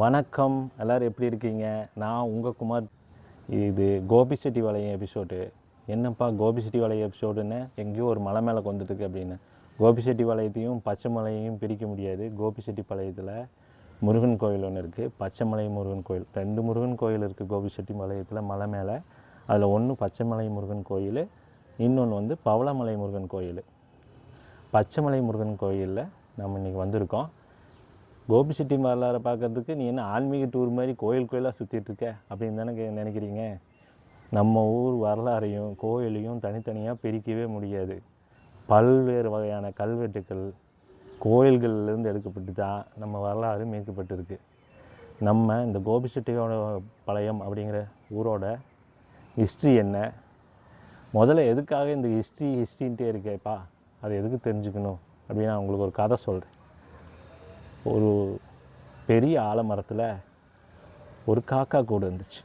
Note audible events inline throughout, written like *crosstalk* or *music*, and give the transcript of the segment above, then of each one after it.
வணக்கம். எல்லோரும் எப்படி இருக்கீங்க? நான் உங்கள் குமார். இது கோபி செட்டி வளையம் எபிசோடு என்னப்பா கோபி செட்டி வளையம் எபிசோடுன்னு எங்கேயோ ஒரு மலை மேலே கொண்டுட்டுருக்கு அப்படின்னு. கோபி செட்டி வளையத்தையும் பச்சை மலையையும் பிரிக்க முடியாது. கோபி செட்டி பாளையத்தில் முருகன் கோயில் ஒன்று இருக்குது பச்சைமலை முருகன் கோயில். ரெண்டு முருகன் கோயில் இருக்குது கோபி செட்டி மலையத்தில் மலை மேலே. அதில் ஒன்று பச்சைமலை முருகன் கோயில் இன்னொன்று வந்து பவளமலை முருகன் கோயில். பச்சைமலை முருகன் கோயிலில் நம்ம இன்றைக்கி வந்திருக்கோம். கோபி செட்டி வரலாறை பார்க்கறதுக்கு நீ என்ன ஆன்மீக டூர் மாதிரி கோயில் கோயிலாக சுற்றிட்டுருக்க அப்படின்னு தானே நினைக்கிறீங்க? நம்ம ஊர் வரலாறையும் கோயிலையும் தனித்தனியாக பிரிக்கவே முடியாது. பல்வேறு வகையான கல்வெட்டுக்கள் கோயில்கள்லேருந்து எடுக்கப்பட்டு தான் நம்ம வரலாறு மீட்கப்பட்டிருக்கு. நம்ம இந்த கோபி செட்டியோட பாளையம் அப்படிங்கிற ஊரோட ஹிஸ்ட்ரி என்ன? முதல்ல எதுக்காக இந்த ஹிஸ்ட்ரி ஹிஸ்ட்ரின்ட்டே இருக்கேப்பா? அது எதுக்கு தெரிஞ்சுக்கணும்? அப்படின்னு நான் உங்களுக்கு ஒரு கதை சொல்கிறேன் ஒரு பெரிய ஆலமரத்தில் ஒரு காக்கா கூடு இருந்துச்சு.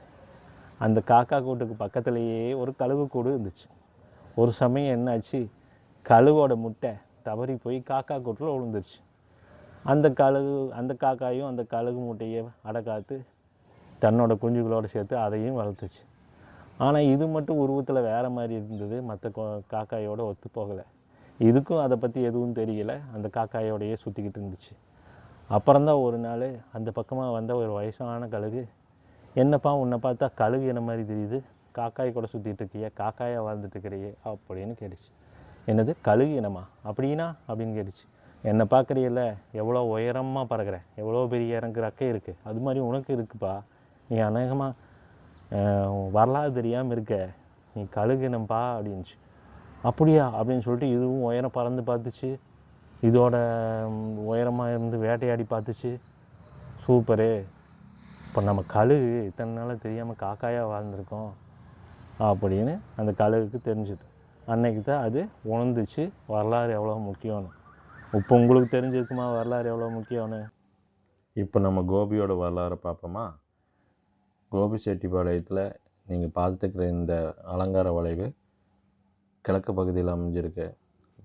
அந்த காக்கா கூட்டுக்கு பக்கத்துலேயே ஒரு கழுகு கூடு இருந்துச்சு. ஒரு சமயம் என்னாச்சு? கழுவோட முட்டை தவறி போய் காக்கா கூட்டில் விழுந்துருச்சு. அந்த கழுகு அந்த காக்காயும் அந்த கழுகு முட்டையை அடக்காத்து தன்னோட குஞ்சுகளோடு சேர்த்து அதையும் வளர்த்துச்சு. ஆனால் இது மட்டும் உருவத்தில் வேறு மாதிரி இருந்தது. மற்ற காக்காயோட ஒத்து போகலை. இதுக்கும் அதை பற்றி எதுவும் தெரியல. அந்த காக்காயோடையே சுற்றிக்கிட்டு இருந்துச்சு. அப்புறம்தான் ஒரு நாள் அந்த பக்கமாக வந்த ஒரு வயசான கழுகு. என்னப்பா உன்னை பார்த்தா கழுகு என்ன மாதிரி தெரியுது? காக்காய் கூட சுற்றிட்டு இருக்கிய காக்காயாக வாழ்ந்துட்டு இருக்கிறியே அப்படின்னு கேட்டுச்சு. என்னது? கழுகு இனமா? அப்படின்னா? அப்படின்னு கேட்டுச்சு. என்னை பார்க்குறியல்ல எவ்வளோ உயரமாக பறக்கிறேன் எவ்வளோ பெரிய எனக்கு ரக்கை இருக்குது அது மாதிரி உனக்கு இருக்குப்பா. நீ அநேகமாக வரலாறு தெரியாமல் இருக்க. நீ கழுகுனப்பா அப்படின்ச்சு அப்படியா? அப்படின்னு சொல்லிட்டு இதுவும் உயரம் பறந்து பார்த்துச்சு. இதோட உயரமாக இருந்து வேட்டையாடி பார்த்துச்சு. சூப்பரு. இப்போ நம்ம கழுகு இத்தனை நாளாக தெரியாமல் காக்காயாக வாழ்ந்திருக்கோம் அப்படின்னு அந்த கழுகுக்கு தெரிஞ்சுது. அன்னைக்கு தான் அது உணர்ந்துச்சு வரலாறு எவ்வளோ முக்கியம்னு. இப்போ உங்களுக்கு தெரிஞ்சிருக்குமா வரலாறு எவ்வளோ முக்கியம்னு? இப்போ நம்ம கோபியோட வரலாறை பார்ப்போமா? கோபி செட்டிப்பாளையத்தில் நீங்கள் பார்த்துக்கிற இந்த அலங்கார வளைவு கிழக்கு பகுதியில் அமைஞ்சிருக்கு.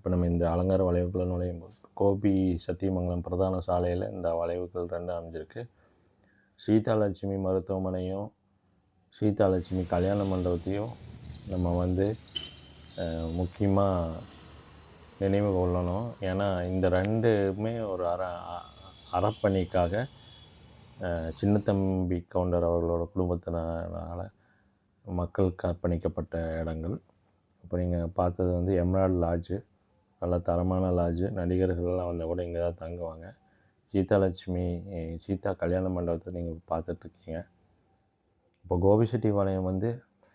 இப்போ நம்ம இந்த அலங்கார வளைவுக்குள்ளே நுழையும் போது கோபி சத்தியமங்கலம் பிரதான சாலையில் இந்த வளைவுகள் ரெண்டும் அமைஞ்சிருக்கு. சீதாலட்சுமி மருத்துவமனையும் சீதாலட்சுமி கல்யாண மண்டபத்தையும் நம்ம வந்து முக்கியமாக நினைவு கொள்ளணும். ஏன்னா இந்த ரெண்டுமே ஒரு அற அறப்பணிக்காக சின்னத்தம்பி கவுண்டர் அவர்களோட குடும்பத்தினால மக்களுக்கு அர்ப்பணிக்கப்பட்ட இடங்கள். இப்போ நீங்கள் பார்த்தது வந்து எம்ராய்டு லாட்ஜு. நல்ல தரமான லாட்ஜு நடிகர்கள்லாம் வந்தால் கூட இங்கே தான் தங்குவாங்க. சீதாலட்சுமி சீதா கல்யாண மண்டபத்தை நீங்கள் பார்த்துட்ருக்கீங்க. இப்போ கோபிசெட்டிபாளையம் வந்து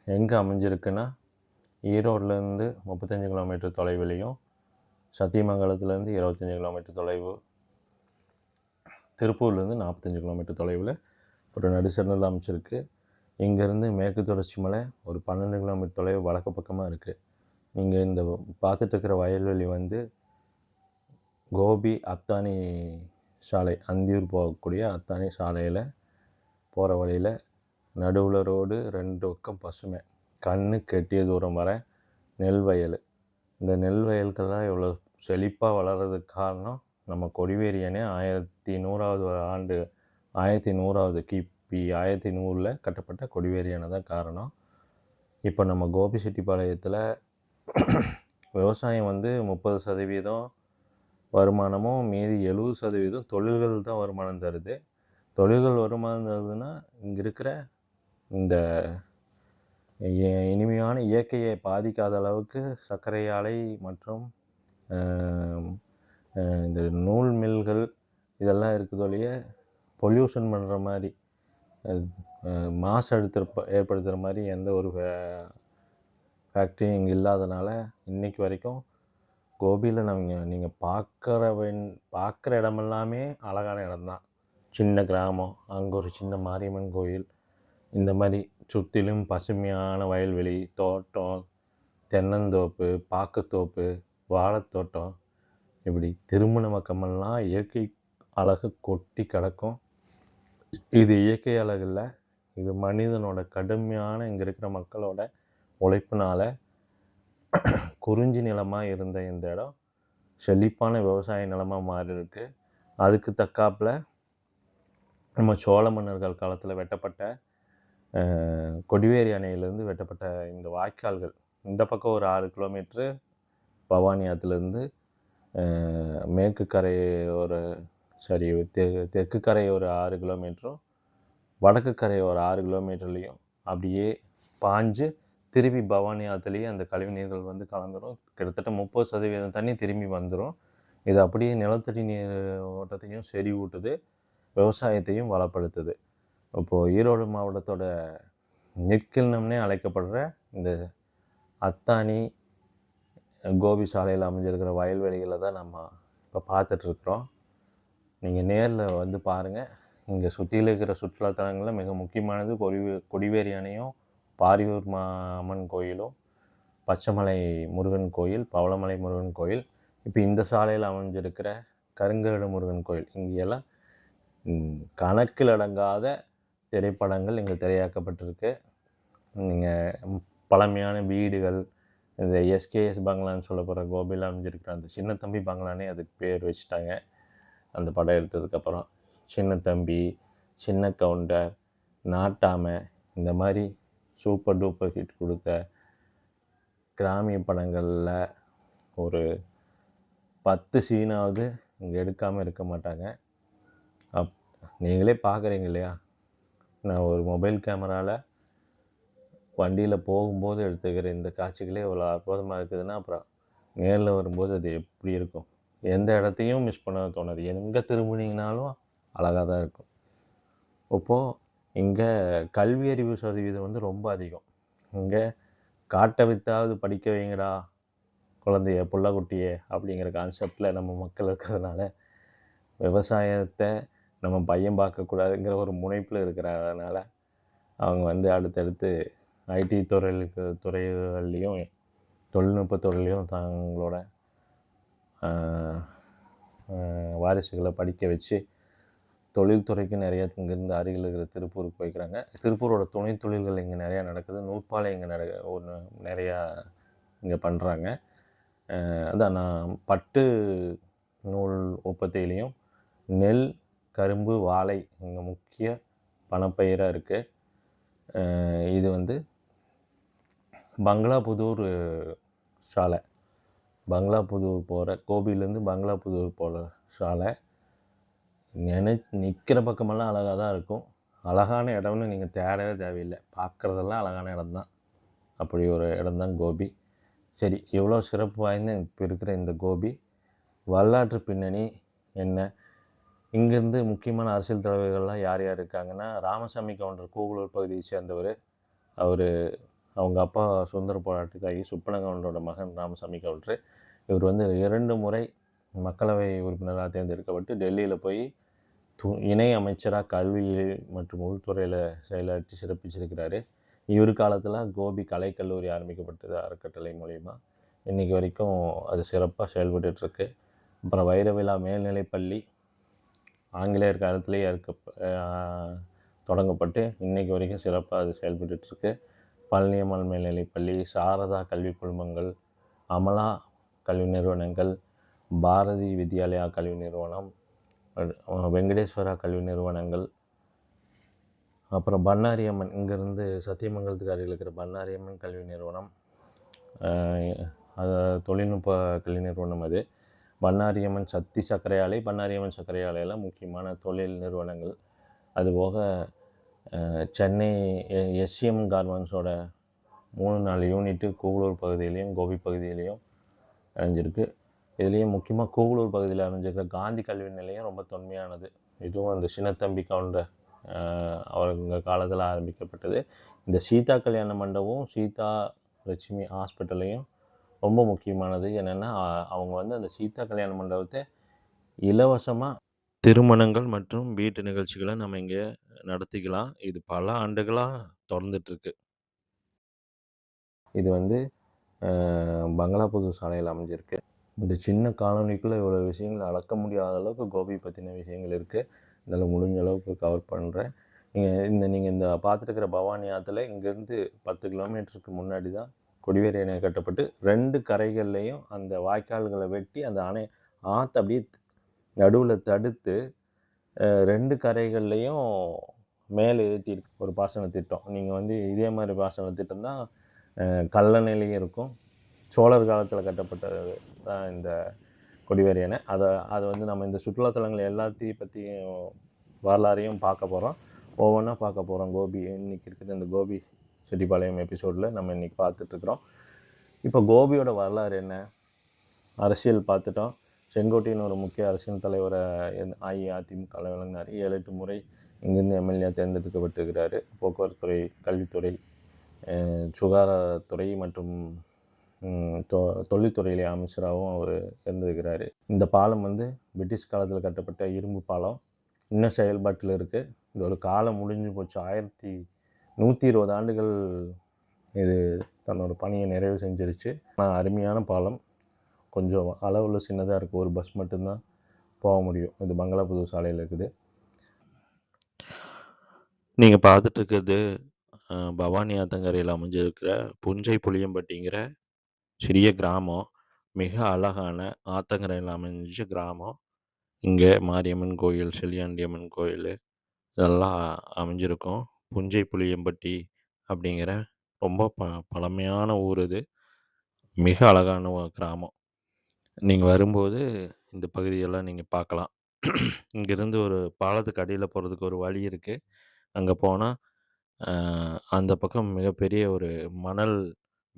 எங்கே அமைஞ்சிருக்குன்னா ஈரோட்லேருந்து முப்பத்தஞ்சு கிலோமீட்டர் தொலைவிலையும் சத்தியமங்கலத்துலேருந்து இருபத்தஞ்சி கிலோமீட்டர் தொலைவு திருப்பூர்லேருந்து நாற்பத்தஞ்சு கிலோமீட்டர் தொலைவில் ஒரு நடுசரில் அமைச்சிருக்கு இங்கேருந்து மேற்கு தொடர்ச்சி மலை ஒரு பன்னெண்டு கிலோமீட்டர் தொலைவு வடக்கு பக்கமாக இருக்குது நீங்கள் இந்த பார்த்துட்ருக்கிற வயல்வெளி வந்து கோபி அத்தானி சாலை அந்தியூர் போகக்கூடிய அத்தானி சாலையில் போகிற வழியில் நடுவில் ரோடு ரெண்டு பக்கம் பசுமை. கண்ணு கெட்டிய தூரம் வர நெல் வயல். இந்த நெல் வயல்கள்லாம் இவ்வளோ செழிப்பாக வளர்கிறதுக்கு காரணம் நம்ம கொடிவேரியனே ஆயிரத்தி நூறாவது ஆண்டு ஆயிரத்தி நூறாவது கிபி ஆயிரத்தி நூறில் கட்டப்பட்ட கொடிவேரியனை தான் காரணம். இப்போ நம்ம கோபிசெட்டிப்பாளையத்தில் *clears throat* விவசாயம் வந்து முப்பது சதவீதம் வருமானமும் மீதி எழுபது சதவீதம் தொழில்கள் தான் வருமானம் தருது. தொழில்கள் வருமானம் தருதுன்னா இங்கே இருக்கிற இந்த இனிமையான இயற்கையை பாதிக்காத அளவுக்கு சர்க்கரை ஆலை மற்றும் இந்த நூல் மில்கள் இதெல்லாம் இருக்குதொழிய பொல்யூஷன் பண்ணுற மாதிரி மாசு எடுத்துற ஏற்படுத்துகிற மாதிரி எந்த ஒரு ஃபேக்ட்ரியும் இங்கே இல்லாதனால இன்னைக்கு வரைக்கும் கோபியில் நாங்கள் நீங்கள் பார்க்குற வென் பார்க்குற இடமெல்லாமே அழகான இடம்தான். சின்ன கிராமம் அங்கே ஒரு சின்ன மாரியம்மன் கோயில். இந்த மாதிரி சுற்றிலும் பசுமையான வயல்வெளி தோட்டம் தென்னந்தோப்பு பாக்கத்தோப்பு வாழைத்தோட்டம். இப்படி திருமண பக்கமெல்லாம் இயற்கை அழகு கொட்டி கிடக்கும். இது இயற்கை அழகு இல்லை இது மனிதனோட கடுமையான இங்கே இருக்கிற மக்களோட உழைப்புனால குறிஞ்சி நிலமாக இருந்த இந்த இடம் செழிப்பான விவசாய நிலமாக மாறி இருக்கு அதுக்கு தக்காப்புல நம்ம சோழ மன்னர்கள் காலத்தில் வெட்டப்பட்ட கொடிவேரி அணையிலேருந்து வெட்டப்பட்ட இந்த வாய்க்கால்கள். இந்த பக்கம் ஒரு ஆறு கிலோமீட்ரு பவானி ஆற்றுலேருந்து மேற்கு கரை ஒரு சரி தெ தெற்கு கரை ஒரு ஆறு கிலோமீட்டரும் வடக்கு கரை ஒரு ஆறு கிலோமீட்டர்லேயும் அப்படியே பாஞ்சு திரும்பி பவானி ஆற்றுலேயே அந்த கழிவுநீர்கள் வந்து கலந்துடும் கிட்டத்தட்ட முப்பது சதவீதம் தண்ணி திரும்பி வந்துடும் இது அப்படியே நிலத்தடி நீர் ஓட்டத்தையும் செறிவூட்டுது. விவசாயத்தையும் வளப்படுத்துது. இப்போது ஈரோடு மாவட்டத்தோட நெற்கிண்ணம்னே அழைக்கப்படுற இந்த அத்தானி கோபி சாலையில் அமைஞ்சிருக்கிற வயல்வெளிகளை தான் நம்ம இப்போ பார்த்துட்ருக்குறோம். நீங்கள் நேரில் வந்து பாருங்கள் இங்கே சுற்றியில் இருக்கிற சுற்றுலாத்தலங்களில் மிக முக்கியமானது கொடிவே கொடிவேரி அணையும் பாரியூர் மா அம்மன் கோயிலும் பச்சைமலை முருகன் கோயில் பவளமலை முருகன் கோயில் இப்போ இந்த சாலையில் அமைஞ்சிருக்கிற கருங்கருட முருகன் கோயில். இங்கெல்லாம் கணக்கில் அடங்காத திரைப்படங்கள் இங்கே திரையாக்கப்பட்டிருக்கு. நீங்கள் பழமையான வீடுகள் இந்த எஸ்கேஎஸ் பங்களான்னு சொல்லப்போகிற கோபியில் அமைஞ்சிருக்கிற அந்த சின்ன தம்பி பங்களானே அதுக்கு பேர் வச்சுட்டாங்க. அந்த படம் எடுத்ததுக்கப்புறம் சின்ன தம்பி சின்ன கவுண்டர் நாட்டாமை இந்த மாதிரி சூப்பர் டூப்பர் ஹிட் கொடுத்த கிராமிய படங்களில் ஒரு பத்து சீனாவது இங்கே எடுக்காமல் இருக்க மாட்டாங்க. அப் நீங்களே பார்க்குறீங்க இல்லையா? நான் ஒரு மொபைல் கேமராவில் வண்டியில் போகும்போது எடுத்துக்கிற இந்த காட்சிகளே இவ்வளோ அற்புதமாக இருக்குதுன்னா அப்புறம் நேரில் வரும்போது அது எப்படி இருக்கும்? எந்த இடத்தையும் மிஸ் பண்ண தோணாது. எங்கே திரும்பினீங்கனாலும் அழகாக தான் இருக்கும். இப்போது இங்கே கல்வி அறிவு சதவீதம் வந்து ரொம்ப அதிகம். இங்கே காட்டை வித்தாவது படிக்க வைங்கடா குழந்தைய புள்ளக்குட்டியே அப்படிங்கிற கான்செப்டில் நம்ம மக்கள் இருக்கிறதுனால விவசாயத்தை நம்ம பையன் பார்க்கக்கூடாதுங்கிற ஒரு முனைப்பில் இருக்கிறதுனால அவங்க வந்து அடுத்தடுத்து ஐடி துறைகளுக்கு துறைகள்லேயும் தொழில்நுட்ப துறையிலையும் தங்களோட வாரிசுகளை படிக்க வச்சு தொழில்துறைக்கு நிறைய இங்கேருந்து அருகில் இருக்கிற திருப்பூருக்கு போய்க்கிறாங்க. திருப்பூரோட துணை தொழில்கள் இங்கே நிறையா நடக்குது. நூற்பாலை இங்கே நட ஒன்று நிறையா இங்கே பண்ணுறாங்க அதான் நான் பட்டு நூல் உற்பத்தியிலையும் நெல் கரும்பு வாழை இங்கே முக்கிய பணப்பயிராக இருக்குது இது வந்து பங்களாபுதூர் சாலை. பங்களாபுதூர் போகிற கோபிலேருந்து பங்களாபுதூர் போகிற சாலை. நினை நிற்கிற பக்கமெல்லாம் அழகாக தான் இருக்கும். அழகான இடம்னு நீங்கள் தேடவே தேவையில்லை. பார்க்குறதெல்லாம் அழகான இடம் தான் அப்படி ஒரு இடம் தான் கோபி. சரி இவ்வளோ சிறப்பு வாய்ந்த இப்போ இருக்கிற இந்த கோபி. வரலாற்று பின்னணி என்ன? இங்கேருந்து முக்கியமான அரசியல் தலைவர்கள்லாம் யார் யார் இருக்காங்கன்னா ராமசாமி கவுண்டர் கூகுளூர் பகுதியை சேர்ந்தவர். அவர் அவங்க அப்பா சுதந்திர போராட்டக்காகி சுப்பன கவுண்டரோட மகன் ராமசாமி கவுண்டர் இவர் வந்து இரண்டு முறை மக்களவை உறுப்பினராக தேர்ந்தெடுக்கப்பட்டு டெல்லியில் போய் து இணை அமைச்சராக கல்வி மற்றும் உள்துறையில் செயலாற்றி சிறப்பிச்சிருக்கிறாரு. இவர் காலத்தில் கோபி கலைக்கல்லூரி ஆரம்பிக்கப்பட்டது அறக்கட்டளை மூலிமா இன்றைக்கி வரைக்கும் அது சிறப்பாக செயல்பட்டுருக்கு அப்புறம் வைரவிழா மேல்நிலைப்பள்ளி ஆங்கிலேயர் காலத்திலேயே இருக்க தொடங்கப்பட்டு இன்றைக்கி வரைக்கும் சிறப்பாக அது செயல்பட்டுருக்கு பழனியம்மாள் மேல்நிலைப்பள்ளி சாரதா கல்வி குழுமங்கள் அமலா கல்வி நிறுவனங்கள் பாரதி வித்யாலயா கல்வி நிறுவனம் வெங்கடேஸ்வரா கல்வி நிறுவனங்கள் அப்புறம் பண்ணாரி அம்மன் இங்கேருந்து சத்தியமங்கலத்துக்கு அருகில் இருக்கிற பண்ணாரி அம்மன் கல்வி நிறுவனம் அது தொழில்நுட்ப கல்வி நிறுவனம் அது. பண்ணாரியம்மன் சக்தி சர்க்கரை ஆலை பண்ணாரியம்மன் சர்க்கரை ஆலையெல்லாம் முக்கியமான தொழில் நிறுவனங்கள். அதுபோக சென்னை எஸ்சிஎம் கார்மெண்ட்ஸோட மூணு நாலு யூனிட்டு கூவலூர் பகுதியிலையும் கோபி பகுதியிலையும் அடைஞ்சிருக்கு இதுலேயும் முக்கியமாக கூகுளூர் பகுதியில் அமைஞ்சிருக்கிற காந்தி கல்வி நிலையம் ரொம்ப தொன்மையானது. இதுவும் அந்த சின்னத்தம்பி கவுண்டர் அவங்க காலத்தில் ஆரம்பிக்கப்பட்டது. இந்த சீதா கல்யாண மண்டபம் சீதா லட்சுமி ஹாஸ்பிட்டலையும் ரொம்ப முக்கியமானது. என்னென்னா அவங்க வந்து அந்த சீதா கல்யாண மண்டபத்தை இலவசமாக திருமணங்கள் மற்றும் வீட்டு நிகழ்ச்சிகளை நம்ம இங்கே நடத்திக்கலாம். இது பல ஆண்டுகளாக தொடர்ந்துட்டுருக்கு. இது வந்து பங்களா பங்களாபுதூர் சாலையில் அமைஞ்சிருக்கு. இந்த சின்ன காலனிக்குள்ளே இவ்வளோ விஷயங்கள் அளக்க முடியாத அளவுக்கு கோபி பற்றின விஷயங்கள் இருக்குது இதில் முடிஞ்ச அளவுக்கு கவர் பண்ணுறேன் நீங்கள் இந்த நீங்கள் இந்த பார்த்துருக்கிற பவானி ஆற்றுல இங்கேருந்து பத்து கிலோமீட்டருக்கு முன்னாடி தான் கொடிவேரி அணை கட்டப்பட்டு ரெண்டு கரைகள்லையும் அந்த வாய்க்கால்களை வெட்டி அந்த அணை ஆற்று அப்படியே நடுவில் தடுத்து ரெண்டு கரைகள்லையும் மேலே ஏற்றி ஒரு பாசன திட்டம். நீங்கள் வந்து இதே மாதிரி பாசன திட்டம் தான் கல்லணையிலையும் இருக்கும். சோழர் காலத்தில் கட்டப்பட்டது. தான் இந்த கொடிவேரி அணை அதை அதை வந்து நம்ம இந்த சுற்றுலாத்தலங்கள் எல்லாத்தையும் பற்றியும் வரலாறையும் பார்க்க போகிறோம் ஒவ்வொன்றா பார்க்க போகிறோம் கோபி இன்றைக்கி இருக்கிற இந்த கோபி செட்டிப்பாளையம் எபிசோடில் நம்ம இன்றைக்கி பார்த்துட்ருக்குறோம் இப்போ கோபியோட வரலாறு என்ன? அரசியல் பார்த்துட்டோம். செங்கோட்டையின் ஒரு முக்கிய அரசியல் தலைவரை அஇஅதிமுக விளங்கினார். ஏழு எட்டு முறை இங்கேருந்து எம்எல்ஏ தேர்ந்தெடுக்கப்பட்டிருக்கிறாரு. போக்குவரத்து துறை கல்வித்துறை சுகாதாரத்துறை மற்றும் தொ தொழில்துறையிலே அமைச்சராகவும் அவர் இருந்திருக்கிறாரு. இந்த பாலம் வந்து பிரிட்டிஷ் காலத்தில் கட்டப்பட்ட இரும்பு பாலம். இன்னும் செயல்பாட்டில் இருக்குது இதோட காலம் முடிஞ்சு போச்சு. ஆயிரத்தி நூற்றி இருபது ஆண்டுகள் இது தன்னோட பணியை நிறைவு செஞ்சிருச்சு. ஆனால் அருமையான பாலம். கொஞ்சம் அளவில் சின்னதாக இருக்குது ஒரு பஸ் மட்டும்தான் போக முடியும். இது பங்களாபுதூர் சாலையில் இருக்குது. நீங்கள் பார்த்துட்டு இருக்கிறது பவானி ஆத்தங்கரையில் அமைஞ்சிருக்கிற புஞ்சை புளியம்பட்டிங்கிற சிறிய கிராமம் மிக அழகான ஆத்தங்கரையில் அமைஞ்ச கிராமம். இங்கே மாரியம்மன் கோயில் செல்லியாண்டியம்மன் கோயில் இதெல்லாம் அமைஞ்சிருக்கும். புஞ்சை புளியம்பட்டி அப்படிங்கிற ரொம்ப ப பழமையான ஊர் இது. மிக அழகான ஒரு கிராமம். நீங்கள் வரும்போது இந்த பகுதியெல்லாம் நீங்கள் பார்க்கலாம். இங்கேருந்து ஒரு பாலத்துக்கு அடியில் போகிறதுக்கு ஒரு வழி இருக்குது அங்கே போனால் அந்த பக்கம் மிகப்பெரிய ஒரு மணல்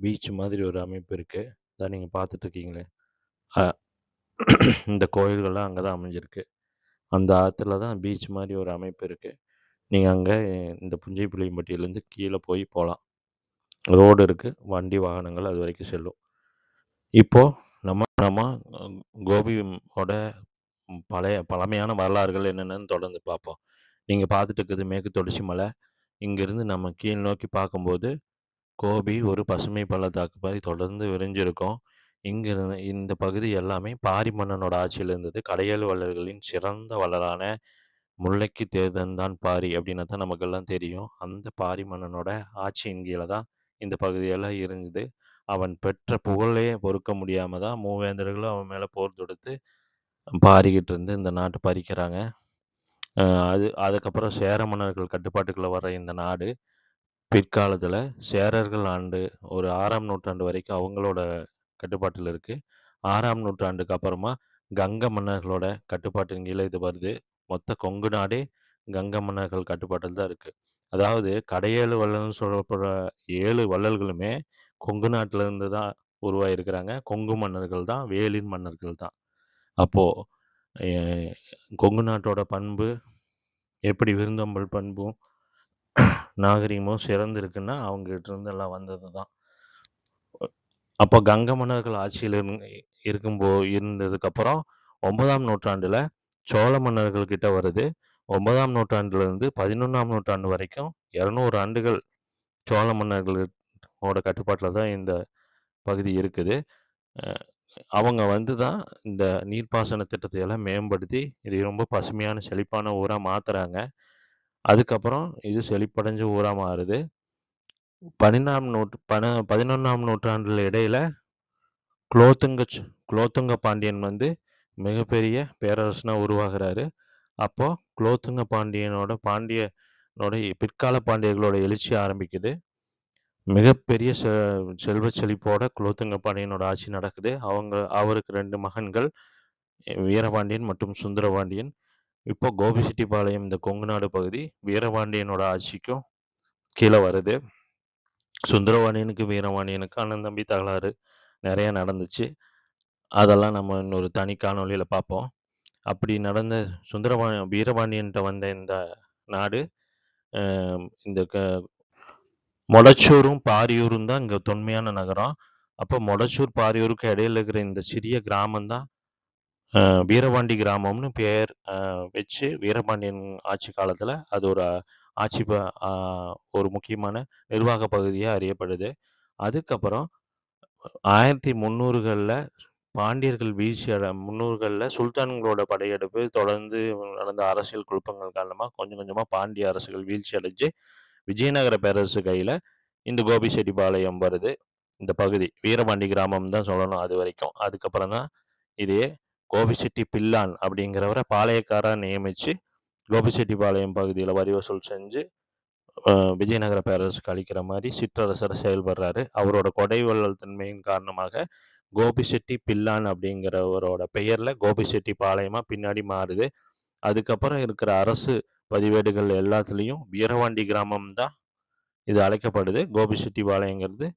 பீச் மாதிரி ஒரு அமைப்பு இருக்குது இதான் நீங்கள் பார்த்துட்ருக்கீங்களே இந்த கோயில்கள்லாம் அங்கே தான் அமைஞ்சிருக்கு. அந்த ஆற்றுல தான் பீச் மாதிரி ஒரு அமைப்பு இருக்குது நீங்கள் அங்கே இந்த புஞ்சை புளியம்பட்டியிலேருந்து கீழே போய் போகலாம் ரோடு இருக்குது வண்டி வாகனங்கள் அது வரைக்கும் செல்லும். இப்போது நம்ம நம்ம கோபியோட பழைய பழமையான வரலாறுகள் என்னென்னு தொடர்ந்து பார்ப்போம். நீங்கள் பார்த்துட்டு இருக்கிறது மேற்கு தொடர்ச்சி மலை. இங்கேருந்து நம்ம கீழ் நோக்கி பார்க்கும்போது கோபி ஒரு பசுமை பள்ளத்தாக்கு மாதிரி தொடர்ந்து விரிஞ்சிருக்கும். இங்கே இந்த பகுதி எல்லாமே பாரி மன்னனோட ஆட்சியில் இருந்தது. கடையல் வள்ளல்களின் சிறந்த வள்ளலான முல்லைக்கு தேர்தன்தான் பாரி அப்படின்னு தான் நமக்கெல்லாம் தெரியும். அந்த பாரி மன்னனோட ஆட்சியின் கீழே தான் இந்த பகுதியெல்லாம் இருந்தது. அவன் பெற்ற புகழே பொறுக்க முடியாமல் தான் மூவேந்தர்களும் அவன் மேலே போர் தொடுத்து பாரிக்கிட்டு இருந்து இந்த நாட்டை பறிக்கிறாங்க. அது அதுக்கப்புறம் சேர மன்னர்கள் கட்டுப்பாட்டுக்குள்ளே வர இந்த நாடு பிற்காலத்தில் சேரர்கள் ஆண்டு ஒரு ஆறாம் நூற்றாண்டு வரைக்கும் அவங்களோட கட்டுப்பாட்டில் இருக்குது ஆறாம் நூற்றாண்டுக்கு அப்புறமா கங்க மன்னர்களோட கட்டுப்பாட்டின் கீழே இது வருது. மொத்த கொங்கு நாடே கங்க மன்னர்கள் கட்டுப்பாட்டில் தான் இருக்குது அதாவது கடையேழு வள்ளல்னு சொல்லப்படுற ஏழு வள்ளல்களுமே கொங்கு நாட்டிலேருந்து தான் உருவாகியிருக்கிறாங்க கொங்கு மன்னர்கள் தான் வேலின் மன்னர்கள் தான். அப்போது கொங்கு நாட்டோட பண்பு எப்படி விருந்தோம்பல் பண்பும் நாகரிகமும் சிறந்திருக்குன்னா அவங்ககிட்ட இருந்து எல்லாம் வந்தது தான் அப்போ கங்க மன்னர்கள் ஆட்சியில் இருந்து இருக்கும்போ இருந்ததுக்கப்புறம் ஒன்பதாம் நூற்றாண்டில் சோழ மன்னர்கள் கிட்ட வருது. ஒன்பதாம் நூற்றாண்டுலேருந்து பதினொன்றாம் நூற்றாண்டு வரைக்கும் இரநூறு ஆண்டுகள் சோழ மன்னர்களோட கட்டுப்பாட்டில் தான் இந்த பகுதி இருக்குது. அவங்க வந்து தான் இந்த நீர்ப்பாசன திட்டத்தை எல்லாம் மேம்படுத்தி இது ரொம்ப பசுமையான செழிப்பான ஊராக மாற்றுறாங்க அதுக்கப்புறம் இது செழிப்படைஞ்ச ஊராக மாறுது. பன்னெண்டாம் நூற்று பன பதினொன்றாம் நூற்றாண்டில் இடையில குலோத்துங்க குலோத்துங்க பாண்டியன் வந்து மிகப்பெரிய பேரரசனாக உருவாகிறாரு. அப்போது குலோத்துங்க பாண்டியனோட பாண்டியனோட பிற்கால பாண்டியர்களோட எழுச்சி ஆரம்பிக்குது. மிகப்பெரிய செ செல்வ செழிப்போட குலோத்துங்க பாண்டியனோட ஆட்சி நடக்குது. அவங்க அவருக்கு ரெண்டு மகன்கள் வீரபாண்டியன் மற்றும் சுந்தரபாண்டியன். இப்போ கோபிச்செட்டிப்பாளையம் இந்த கொங்கு நாடு பகுதி வீரபாண்டியனோட ஆட்சிக்கும் கீழே வருது. சுந்தரவாணியனுக்கு வீரவாணியனுக்கு அண்ணன் தம்பி தகராறு நிறைய நடந்துச்சு. அதெல்லாம் நம்ம இன்னொரு தனி காணொலியில் பார்ப்போம். அப்படி நடந்த சுந்தரபாணி வீரபாண்டியன்ட்ட வந்த இந்த நாடு இந்த க மொடச்சூரும் பாரியூரும் தான் இங்கே தொன்மையான நகரம். அப்போ மொடச்சூர் பாரியூருக்கு இடையில இருக்கிற இந்த சிறிய கிராமம் தான் வீரபாண்டி கிராமம்னு பேர் அஹ், வச்சு வீரபாண்டியன் ஆட்சி காலத்தில் அது ஒரு ஆட்சி ப அஹ், ஒரு முக்கியமான நிர்வாக பகுதியாக அறியப்படுது. அதுக்கப்புறம் ஆயிரத்தி முந்நூறுகளில் பாண்டியர்கள் வீழ்ச்சி அட முன்னூறுகளில் சுல்தான்களோட படையெடுப்பு தொடர்ந்து நடந்த அரசியல் குழப்பங்கள் காரணமாக கொஞ்சம் கொஞ்சமாக பாண்டிய அரசுகள் வீழ்ச்சி அடைஞ்சு விஜயநகர பேரரசு கையில் இந்த கோபிச்செட்டிப்பாளையம் வருது. இந்த பகுதி வீரபாண்டி கிராமம் தான் சொல்லணும் அது வரைக்கும். அதுக்கப்புறம் தான் இதே கோபிச்செட்டி பில்லான் அப்படிங்கிறவரை பாளையக்காராக நியமித்து கோபிச்செட்டிப்பாளையம் பகுதியில் வரி வசூல் செஞ்சு விஜயநகர பேரரசுக்கு அளிக்கிற மாதிரி சிற்றரசர் செயல்படுறாரு. அவரோட கொடை வள்ளல் தன்மையின் காரணமாக கோபிசெட்டி பில்லான் அப்படிங்கிறவரோட பெயரில் கோபிசெட்டி பாளையமாக பின்னாடி மாறுது. அதுக்கப்புறம் இருக்கிற அரசு பதிவேடுகள் எல்லாத்துலேயும் வீரவாண்டி கிராமம் தான் இது அழைக்கப்படுது. கோபிசெட்டி பாளையங்கிறது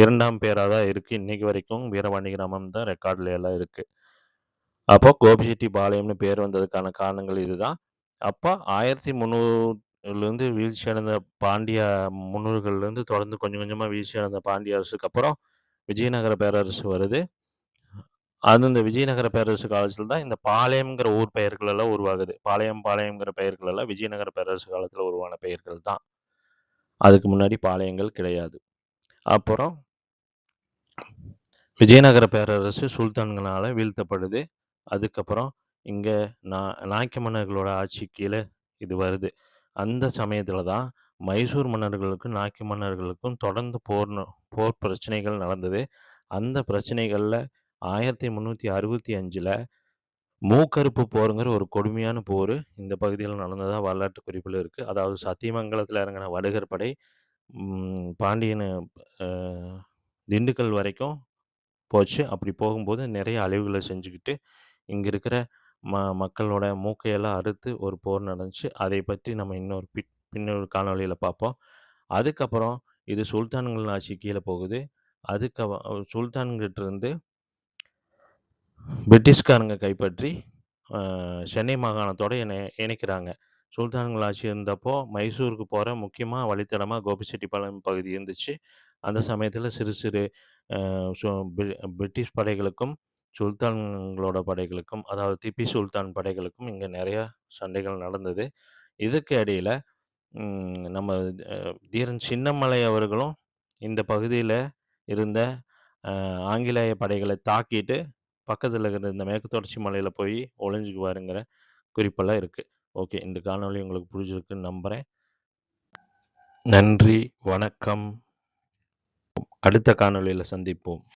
இரண்டாம் பேராக தான் இருக்குது இன்றைக்கி வரைக்கும் வீரவாண்டி கிராமம் தான் ரெக்கார்டில் எல்லாம் இருக்குது அப்போ கோபிசெட்டி பாளையம்னு பேர் வந்ததுக்கான காரணங்கள் இதுதான். அப்போ ஆயிரத்தி முந்நூறுலேருந்து வீழ்ச்சி அடைந்த பாண்டிய முன்னூறுகள்லேருந்து தொடர்ந்து கொஞ்சம் கொஞ்சமாக வீழ்ச்சி அடைந்த பாண்டிய அரசுக்கு அப்புறம் விஜயநகர பேரரசு வருது. அது இந்த விஜயநகர பேரரசு காலத்தில் தான் இந்த பாளையம்ங்கிற ஊர் பெயர்கள் எல்லாம் உருவாகுது. பாளையம் பாளையம்ங்கிற பெயர்கள் எல்லாம் விஜயநகர பேரரசு காலத்தில் உருவான பெயர்கள் தான். அதுக்கு முன்னாடி பாளையங்கள் கிடையாது. அப்புறம் விஜயநகர பேரரசு சுல்தான்களால் வீழ்த்தப்படுது. அதுக்கப்புறம் இங்கே நா நாய்க்க மன்னர்களோட ஆட்சி கீழே இது வருது. அந்த சமயத்தில் தான் மைசூர் மன்னர்களுக்கும் நாய்க்க மன்னர்களுக்கும் தொடர்ந்து போர் போர் பிரச்சனைகள் நடந்தது. அந்த பிரச்சனைகளில் ஆயிரத்தி முந்நூற்றி அறுபத்தி அஞ்சில் மூக்கருப்பு போருங்கிற ஒரு கொடுமையான போர் இந்த பகுதியில் நடந்ததாக வரலாற்று குறிப்பில் இருக்குது அதாவது சத்தியமங்கலத்தில் இறங்கின வடுகர் படை பாண்டியன் திண்டுக்கல் வரைக்கும் போச்சு. அப்படி போகும்போது நிறைய அழிவுகளை செஞ்சுக்கிட்டு இங்கே இருக்கிற ம மக்களோட மூக்கையெல்லாம் அறுத்து ஒரு போர் நடந்துச்சு. அதை பற்றி நம்ம இன்னொரு பி பின்னொரு காணொலியில் பார்ப்போம். அதுக்கப்புறம் இது சுல்தான்கள் ஆட்சி கீழே போகுது. அதுக்கு சுல்தான்கிட்ட இருந்து பிரிட்டிஷ்காரங்க கைப்பற்றி சென்னை மாகாணத்தோடு இணை இணைக்கிறாங்க. சுல்தான்கள் ஆட்சி இருந்தப்போ மைசூருக்கு போகிற முக்கியமாக வழித்தடமாக கோபிச்செட்டிப்பாளையம் பகுதி இருந்துச்சு. அந்த சமயத்தில் சிறு சிறு பிரிட்டிஷ் படைகளுக்கும் சுல்தான்களோட படைகளுக்கும் அதாவது திப்பி சுல்தான் படைகளுக்கும் இங்கே நிறையா சண்டைகள் நடந்தது. இதுக்கு இடையில் நம்ம தீரன் சின்னமலை அவர்களும் இந்த பகுதியில் இருந்த ஆங்கிலேய படைகளை தாக்கிட்டு பக்கத்தில் இருக்கிற இந்த மேற்கு தொடர்ச்சி மலையில் போய் ஒளிஞ்சுக்குவாருங்கிற குறிப்பெல்லாம் இருக்குது ஓகே. இந்த காணொலி உங்களுக்கு பிடிச்சிருக்குன்னு நம்புகிறேன் நன்றி. வணக்கம். அடுத்த காணொலியில் சந்திப்போம்.